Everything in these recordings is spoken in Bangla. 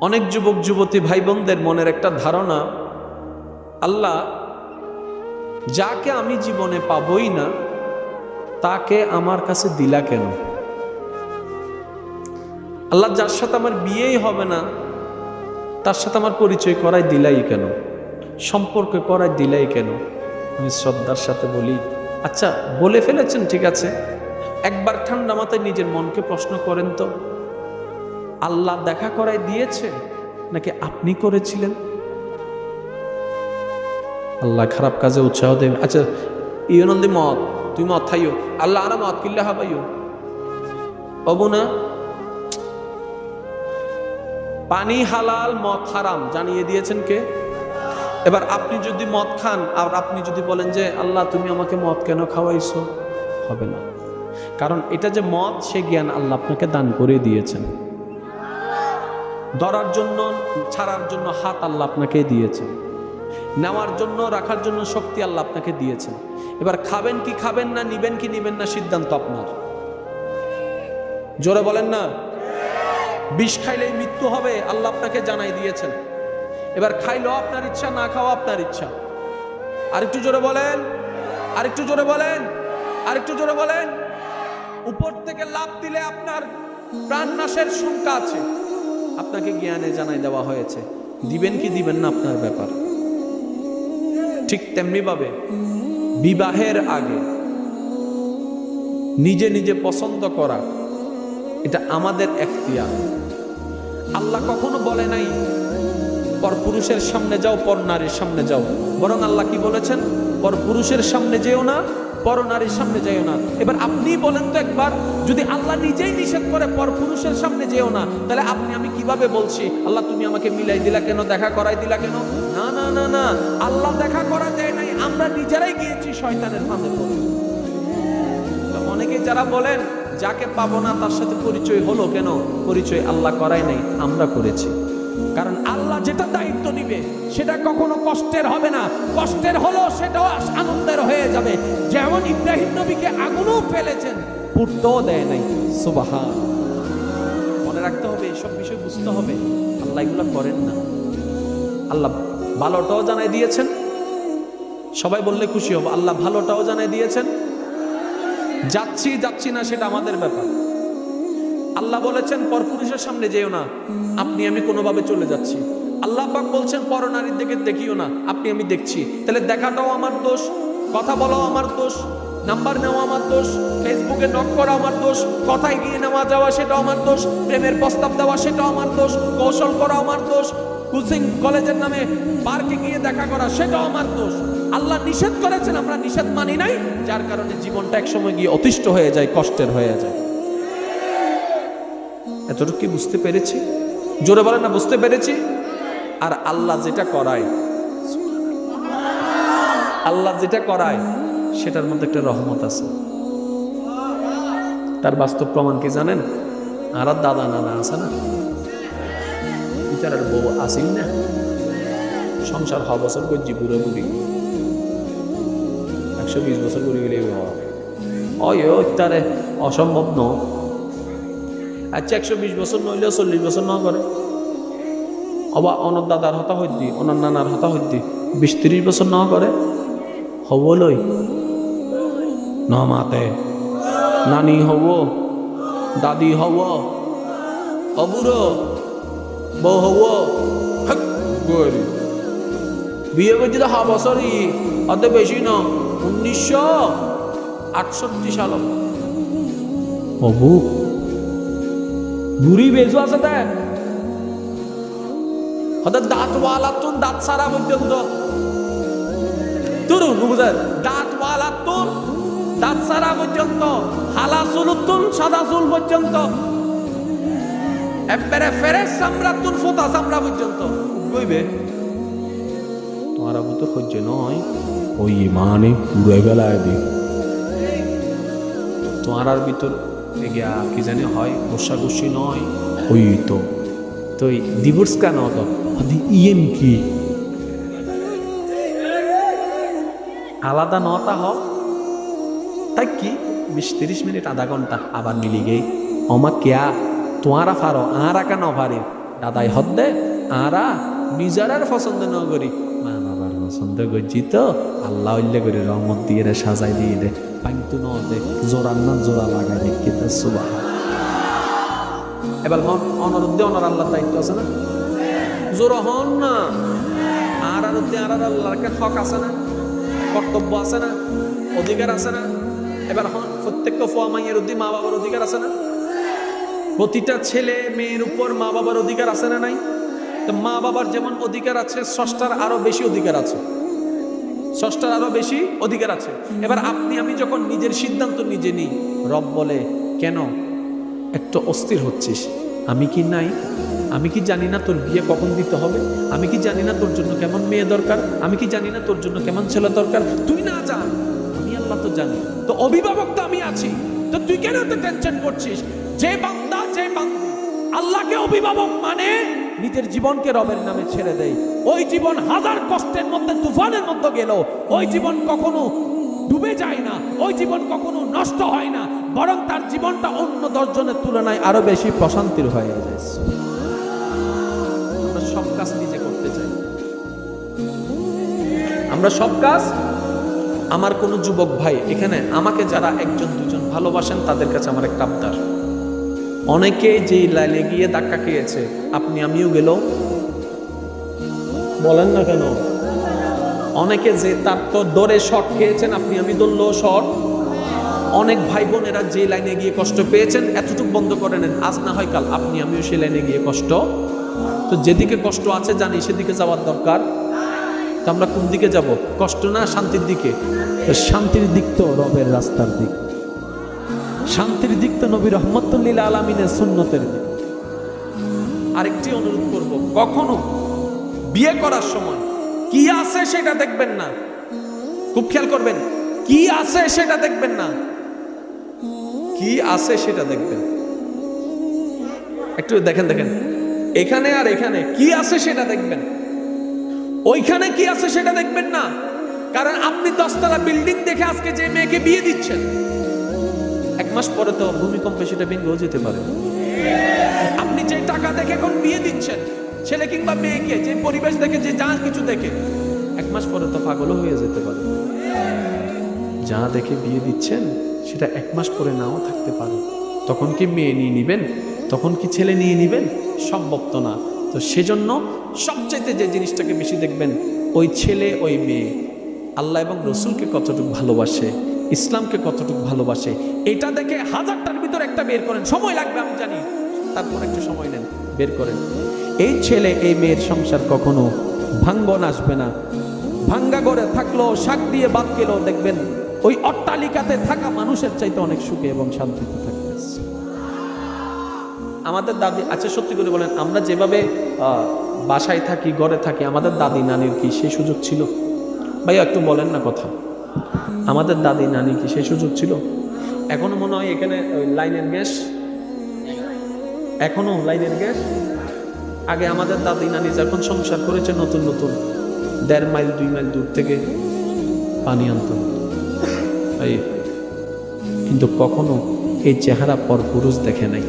অনেক যুবক, যুবতী ভাই বোনদের মনের একটা ধারণা, আল্লাহ যাকে আমি জীবনে পাবই না, তাকে আমার কাছে দিলা কেন? আল্লাহ যার সাথে আমার বিয়েই হবে না, তার সাথে আমার পরিচয় করাই দিলাই কেন? সম্পর্ক করাই দিলাই কেন? আমি শ্রদ্ধার সাথে বলি আচ্ছা বলে ফেলেছেন, ঠিক আছে। একবার ঠান্ডা মাথায় নিজের মনকে প্রশ্ন করেন তো। আল্লাহ দেখা করাই দিয়েছে? নাকি আপনি করেছিলেন? আল্লাহ খারাপ কাজে উৎসাহ দেবে আচ্ছা ইয়নন্দি মত তুই মত খাইও। আল্লাহ আনা মত কিল্লা হাবাইও অবু না? পানি হালাল, মদ হারাম, জানিয়ে দিয়েছেন কে? এবার আপনি যদি মদ খান, আর আপনি যদি বলেন যে, আল্লাহ, তুমি আমাকে মদ কেন খাওয়াইছো? হবে না। কারণ এটা যে মদ, সে জ্ঞান আল্লাহ আপনাকে দান করে দিয়েছেন। ধরার জন্য, ছাড়ার জন্য হাত আল্লাহ আপনাকে দিয়েছে। নেওয়ার জন্য, রাখার জন্য শক্তি আল্লাহ আপনাকে দিয়েছেন এবার খাবেন কি খাবেন না, নিবেন কি নিবেন না সিদ্ধান্ত আপনার। জোরে বলেন না? বিষ খাইলেই মৃত্যু হবে, আল্লাহ আপনাকে জানাই দিয়েছেন। এবার খাইলেও আপনার ইচ্ছা, না খাওয়া আপনার ইচ্ছা। আরেকটু জোরে বলেন, আরেকটু জোরে বলেন, আরেকটু জোরে বলেন। উপর থেকে লাভ দিলে আপনার প্রাণ নাশের শঙ্কা আছে। আপনাকে জ্ঞানে জানাই দেওয়া হয়েছে। দিবেন কি দিবেন না আপনার ব্যাপার। ঠিক তেমনি ভাবে বিবাহের আগে নিজে নিজে পছন্দ করা, এটা আমাদের এখতিয়ার। আল্লাহ কখনো বলে নাই, পর পুরুষের সামনে যাও, পর নারীর সামনে যাও। বরং আল্লাহ কি বলেছেন? পর পুরুষের সামনে যেও না পর নারীর সামনে যেও না। এবার আপনি বলেন তো একবার, যদি আল্লাহ নিজেই নিষেধ করে পর পুরুষের সামনে যেও না, তাহলে আপনি আমি কীভাবে বলছি, আল্লাহ, তুমি আমাকে মিলাই দিলা কেন, দেখা করাই দিলা কেন? না না না না। আল্লাহ দেখা করা যায় নাই, আমরা নিজেরাই গিয়েছি শয়তানের ফাঁদে পড়ে। অনেকে যারা বলেন, যাকে পাবো না, তার সাথে পরিচয় হলো কেন? পরিচয় আল্লাহ করাই নাই, আমরা করেছি। কারণ আল্লাহ যেটা দায়িত্ব নিবে, সেটা কখনো কষ্টের হবে না। কষ্টের হলো সেটাও আনন্দের হয়ে যাবে। যেমন ইব্রাহিম নবীকে আগুনও ফেলেছেন পুড়তেও দেয় নাই। সুবাহা মনে রাখতে হবে এইসব বিষয় বুঝতে হবে। আল্লাহ এগুলো করেন না। আল্লাহ ভালোটাও জানাই দিয়েছেন। সবাই বললে খুশি হব, আল্লাহ ভালোটাও জানাই দিয়েছেন। যাচ্ছি যাচ্ছি না, সেটা আমাদের ব্যাপার। আল্লাহ বলেছেন পরপুরুষের সামনে যেও না। আপনি, আমি কোনোভাবে চলে যাচ্ছি। আল্লাহ পাক বলছেন পরনারীর দিকে দেখিও না। আপনি, আমি দেখছি। তাহলে দেখাটাও আমার দোষ, কথা বলাও আমার দোষ, নাম্বার নেওয়া আমার দোষ, ফেসবুকে নক করা আমার দোষ, কথায় গিয়ে নেওয়া যাওয়া সেটাও আমার দোষ, প্রেমের প্রস্তাব দেওয়া সেটাও আমার দোষ, কৌশল করা আমার দোষ, কোচিং কলেজের নামে পার্কে গিয়ে দেখা করা সেটাও আমার দোষ। আল্লাহ নিষেধ করেছেন, আমরা নিষেধ মানি নাই, যার কারণে জীবনটা একসময় গিয়ে অতিষ্ঠ হয়ে যায়, কষ্টের হয়ে যায়। এতটুকু কি বুঝতে পেরেছি? জোরে বলেন না, বুঝতে পেরেছি? আর আল্লাহ যেটা করায়, আল্লাহ যেটা করায়, সেটার মধ্যে একটা রহমত আছে। তার বাস্তব প্রমাণ কি জানেন? আর দাদা নানা আছে না? বিচারের বউ আসিল না? সংসার হ বছর করছি, বুড়ো বুড়ি। একশো বিশ বছর করে গেলে তারে, অসম্ভব ন আচ্ছা একশো বিশ বছর নইলেও চল্লিশ বছর ন করে। অবা অনর দাদার হতা হইতি অনর নানার হতা হইতি। বিশ ত্রিশ বছর ন করে। হবলই ন মাতে। নানি হব। দাদি হব। অবুড়ো বউ হব। বিয়ে করছি তো হা বছরই। অত বেশি ন। উনিশশো আটষট্টি সাল। অবু বুড়ি বেজু আছে দেখ হয়তো দাঁত ওয়ালাতুন দাঁত সারা পর্যন্ত তুরুন বুঝেন দাঁত ওয়ালাতুন দাঁত সারা পর্যন্ত হালা চুলুতুন সাদা চুল পর্যন্ত একবারে ফেরেস সামরাতুন ফোতা সামরা পর্যন্ত কইবে তোমার আবু তো সহ্য নয়। ওই ইমানে পুরে গেলায় দি। তোমার ভিতর কি জানি হয় গোসাগুসি নয়। ওই তো তো ডিভোর্স কেন তো ইয়েন কি? আলাদা নটা হ। তাই কি? বিশ তিরিশ মিনিট আধা ঘণ্টা আবার মিলি গেই। অমা কেয়া তোমারা ফারো আর একা ন পারে দাদাই হদ্দে আরা নিজেরার পছন্দ ন করি। মা বাবার পছন্দ করছি তো আল্লাহ উল্লে করে রহমত দিয়ে রে সাজাই দিয়ে দে। পাইন্তু ন দে জোরার না জোড়া লাগাই দে কিন্তু সুবাহ এবার অনরুদ্ধে অনর আল্লাহর দায়িত্ব আছে না? জোর হন না। আর আর উদ্দে আর আর আল্লাহর হক আছে না? কর্তব্য আছে না? অধিকার আছে না? এবার হন প্রত্যেকটা ফোয়া মাইয়ের উদ্দি মা বাবার অধিকার আছে না? প্রতিটা ছেলে মেয়ের উপর মা বাবার অধিকার আছে না নাই? তো মা বাবার যেমন অধিকার আছে ষষ্ঠার আরও বেশি অধিকার আছে। ষষ্ঠার আরও বেশি অধিকার আছে। এবার আপনি, আমি যখন নিজের সিদ্ধান্ত নিজে নিই, রব বলে, কেন? একটু অস্থির হচ্ছিস। আমি কি নাই? আমি কি জানি না তোর বিয়ে কখন দিতে হবে? আমি কি জানি না তোর জন্য কেমন মেয়ে দরকার? আমি কি জানি না তোর জন্য কেমন ছেলে দরকার? তুই না জান আমি আল্লাহ তো জানি। তো অভিভাবক তো আমি আছি। তো তুই কেন এত টেনশন করছিস? যে বান্দা, যে বান্দি। আল্লাহকে অভিভাবক মানে নিজের জীবনকে রবের নামে ছেড়ে দেয়। ওই জীবন হাজার কষ্টের মধ্যে, তুফানের মধ্যে গেল ওই জীবন কখনো ডুবে যায় না, ওই জীবন কখনো নষ্ট হয় না, বরং তার জীবনটা অন্য দশজনের তুলনায় আরও বেশি প্রশান্তির হয়ে যায়। আমরা সব কাজ নিজে করতে চাই। আমরা সব কাজ, আমার কোনো যুবক ভাই, এখানে আমাকে যারা একজন, দুজন ভালোবাসেন, তাদের কাছে আমার একটা আবদার। অনেকে যেই লাইনে গিয়ে ধাক্কা খেয়েছে, আপনি আমিও গেল বলেন না কেন? অনেকে যে তার তো দরে শট খেয়েছেন, আপনি আমি ধরলো শট। অনেক ভাই বোনেরা যে লাইনে গিয়ে কষ্ট পেয়েছেন, এতটুকু বন্ধ করে নেন। আজ না হয় কাল আপনি, আমিও সেই লাইনে গিয়ে কষ্ট। তো যেদিকে কষ্ট আছে, জানি সেদিকে যাওয়ার দরকার। তো আমরা কোন দিকে যাব? কষ্ট না শান্তির দিকে? শান্তির দিক তো রবের রাস্তার দিক। শান্তির দিক তো নবী রহমতুল্লিল আলমিনের সুন্নতের দিক। আরেকটি অনুরোধ করব, কখনো বিয়ে করার সময় কি আছে সেটা দেখবেন না। খুব খেয়াল করবেন, কি আছে সেটা দেখবেন না। কি আছে সেটা দেখবেন। একটু দেখেন দেখেন। এখানে আর এখানে কি আছে সেটা দেখবেন। ওইখানে কি আছে সেটা দেখবেন না। কারণ আপনি দশতলা বিল্ডিং দেখে আজকে যে মেয়েকে বিয়ে দিচ্ছেন, এক মাস পরে তো ভূমিকম্পে সেটা ভেঙেও যেতে পারে। আপনি যে টাকা দেখে এখন বিয়ে দিচ্ছেন ছেলে কিংবা মেয়েকে, যে পরিবেশ দেখে, যে যা কিছু দেখে, এক মাস পরে তো পাগলও হয়ে যেতে পারে। যা দেখে বিয়ে দিচ্ছেন, সেটা এক মাস পরে নাও থাকতে পারে। তখন কি মেয়ে নিয়ে নিবেন? তখন কি ছেলে নিয়ে নিবেন? সম্ভব তো না। তো সেজন্য সবচাইতে যে জিনিসটাকে বেশি দেখবেন, ওই ছেলে, ওই মেয়ে। আল্লাহ এবং রসুলকে কতটুকু ভালোবাসে, ইসলামকে কতটুকু ভালোবাসে, এটা দেখে হাজারটার ভিতর একটা বের করেন। সময় লাগবে, আমি জানি। তারপর একটু সময় নেন, বের করেন। এই ছেলে, এই মেয়ের সংসার কখনো ভাঙ্গন আসবে না। ভাঙ্গা করে থাকল, শাক দিয়ে বাদ গেলেও দেখবেন ওই অট্টালিকাতে থাকা মানুষের চাইতে অনেক সুখে এবং শান্তিতে থাকবে। আমাদের দাদি আচ্ছা সত্যি করে বলেন, আমরা যেভাবে বাসায় থাকি, ঘরে থাকি, আমাদের দাদি নানির কি সেই সুযোগ ছিল? ভাইয়া, একটু বলেন না কথা। আমাদের দাদি, নানি কি সেই সুযোগ ছিল? এখনও মনে হয় এখানে লাইনের গ্যাস এখনও লাইনের গ্যাস। আগে আমাদের দাদি নানি যখন সংসার করেছে নতুন নতুন, দেড় মাইল, দুই মাইল দূর থেকে পানি আনত। এই, কিন্তু কখনো এই চেহারা পর পুরুষ দেখে নাই।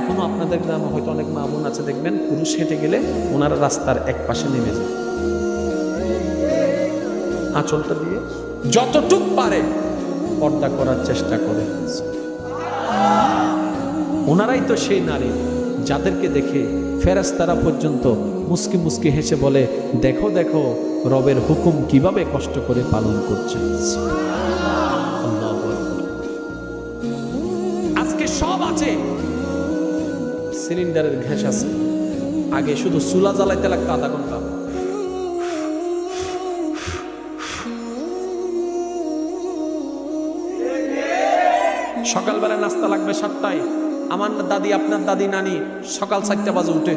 এখনও আপনাদের গ্রামে হয়তো অনেক মা বোন আছে, দেখবেন, পুরুষ হেঁটে গেলে ওনারা রাস্তার এক পাশে নেমে যায়। আঁচলটা দিয়ে যতটুক পারে পর্দা করার চেষ্টা করে। ওনারাই তো সেই নারী যাদেরকে দেখে ফেরাস্তারা পর্যন্ত মুসকি মুসকি হেসে বলে, দেখো দেখো, রবের হুকুম কীভাবে কষ্ট করে পালন করছে। আজকে সব আছে। সিলিন্ডারের ঘ্যাস আছে। আগে শুধু চুলা জ্বালাইতে লাগতো আধা ঘণ্টা। সকালবেলা নাস্তা লাগবে সাতটায়। আমার দাদি, আপনার দাদি, নানি সকাল চারটা বাজে উঠে।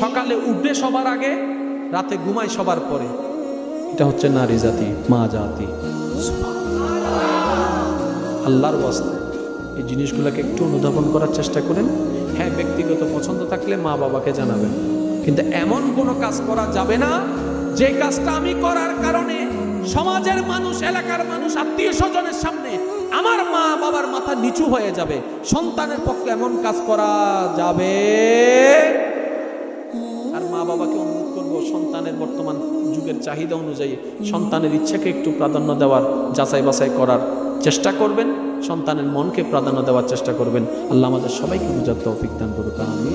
সকালে উঠে সবার আগে, রাতে ঘুমায় সবার পরে। এটা হচ্ছে নারী জাতি, মা জাতি। আল্লাহর ওয়াস্তে। এই জিনিসগুলোকে একটু অনুধাবন করার চেষ্টা করেন। হ্যাঁ ব্যক্তিগত পছন্দ থাকলে মা বাবাকে জানাবেন। কিন্তু এমন কোনো কাজ করা যাবে না, যে কাজটা আমি করার কারণে সমাজের মানুষ, এলাকার মানুষ, আত্মীয় স্বজনের সামনে আমার মা বাবার মাথা নিচু হয়ে যাবে। সন্তানের পক্ষে এমন কাজ করা যাবে। আর মা বাবাকে অনুরোধ করব, সন্তানের বর্তমান যুগের চাহিদা অনুযায়ী সন্তানের ইচ্ছাকে একটু প্রাধান্য দেওয়ার, যাচাই বাছাই করার চেষ্টা করবেন। সন্তানের মনকে প্রাধান্য দেওয়ার চেষ্টা করবেন। আল্লাহ আমাদের সবাইকে বুঝার তৌফিক দান করুক। আমি